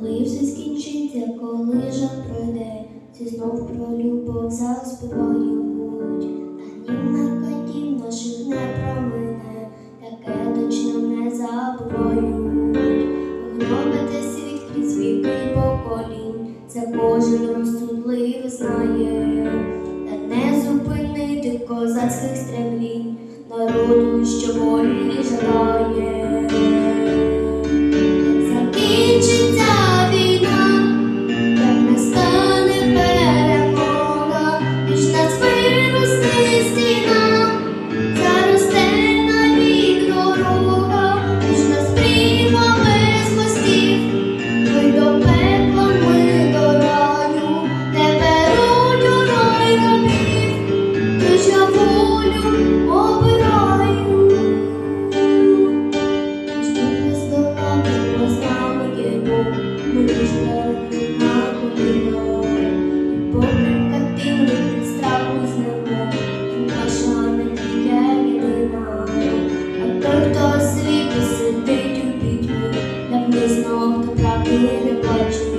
Після коли жах пройде, всі знов про любов заспівають. Та на котів наших не промине, таке точно не забувають. Гнобити світ крізь віки поколінь, це кожен розсудливий знає, та не зупинити козацьких стремлінь, народу, що волі жадає. І знов до правди не бачу.